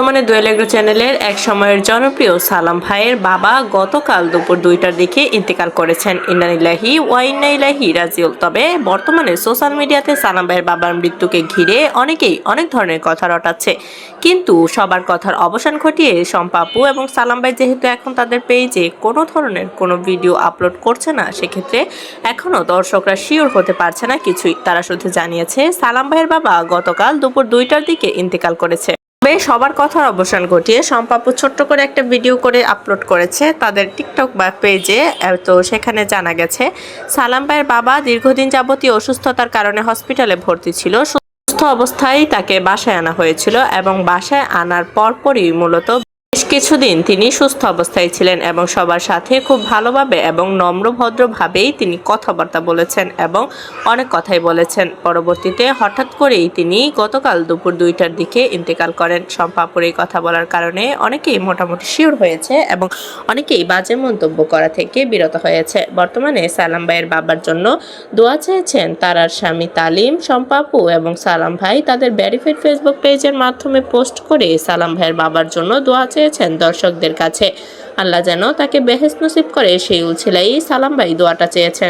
বর্তমানে দোয়েল চ্যানেলের এক সময়ের জনপ্রিয় সালাম ভাইয়ের বাবা গতকাল দুপুর দুইটার দিকে ইন্তেকাল করেছেন। ইন্নানিল্লাহি ওয়াইনাইলাহি রাজিউল তবে বর্তমানে সোশ্যাল মিডিয়াতে সালাম ভাইয়ের বাবার মৃত্যুকে ঘিরে অনেকেই অনেক ধরনের কথা রটাচ্ছে। কিন্তু সবার কথার অবসান ঘটিয়ে সম্পাপু এবং সালাম ভাই যেহেতু এখন তাদের পেজে কোনো ধরনের কোনো ভিডিও আপলোড করছে না, সেক্ষেত্রে এখনও দর্শকরা শিওর হতে পারছে না কিছুই। তারা শুধু জানিয়েছে, সালাম ভাইয়ের বাবা গতকাল দুপুর দুইটার দিকে ইন্তেকাল করেছে। তবে সবার কথার অবসান ঘটিয়ে সম্পাপু ছোট্ট করে একটা ভিডিও করে আপলোড করেছে তাদের টিকটক বা পেজে তো সেখানে জানা গেছে, সালাম ভাইয়ের বাবা দীর্ঘদিন যাবতীয় অসুস্থতার কারণে হসপিটালে ভর্তি ছিল। সুস্থ অবস্থায় তাকে বাসায় আনা হয়েছিল এবং বাসায় আনার পরপরই মূলত কিছুদিন তিনি সুস্থ অবস্থায় ছিলেন এবং সবার সাথে খুব ভালোভাবে এবং নম্রভদ্রভাবেই তিনি কথাবার্তা বলেছেন এবং অনেক কথাই বলেছেন। পরবর্তীতে হঠাৎ করেই তিনি গতকাল দুপুর দুইটার দিকে ইন্তেকাল করেন। সম্পাপুর এই কথা বলার কারণে অনেকেই মোটামুটি শিওর হয়েছে এবং অনেকেই বাজে মন্তব্য করা থেকে বিরত হয়েছে। বর্তমানে সালাম ভাইয়ের বাবার জন্য দোয়া চেয়েছেন তারার স্বামী তালিম সম্পাপু এবং সালাম ভাই তাদের ভ্যারিফাইড ফেসবুক পেজের মাধ্যমে পোস্ট করে সালাম ভাইয়ের বাবার জন্য দোয়া চেয়েছেন। দর্শকদের কাছে। আল্লাহ যেন তাকে বেহেস নসিব করে সেই উছিলাই সালাম ভাই দোয়াটা চেয়েছেন।